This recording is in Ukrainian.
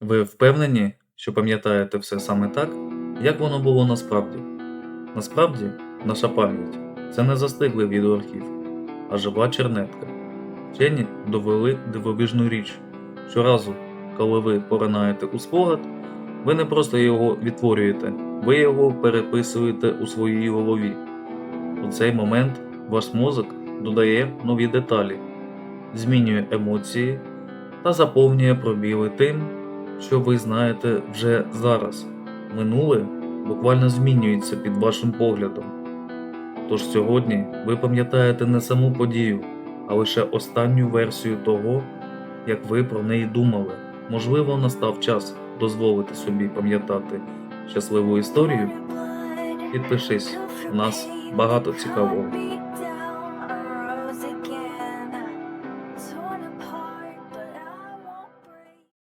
Ви впевнені, що пам'ятаєте все саме так, як воно було насправді? Насправді, наша пам'ять це не застиглий відеоархів, а жива чернетка. Вчені довели дивовижну річ. Щоразу, коли ви поринаєте у спогад, ви не просто його відтворюєте, ви його переписуєте у своїй голові. У цей момент ваш мозок додає нові деталі, змінює емоції та заповнює пробіли тим, що ви знаєте вже зараз. Минуле буквально змінюється під вашим поглядом. Тож сьогодні ви пам'ятаєте не саму подію, а лише останню версію того, як ви про неї думали. Можливо, настав час дозволити собі пам'ятати щасливу історію. Підпишись, у нас багато цікавого.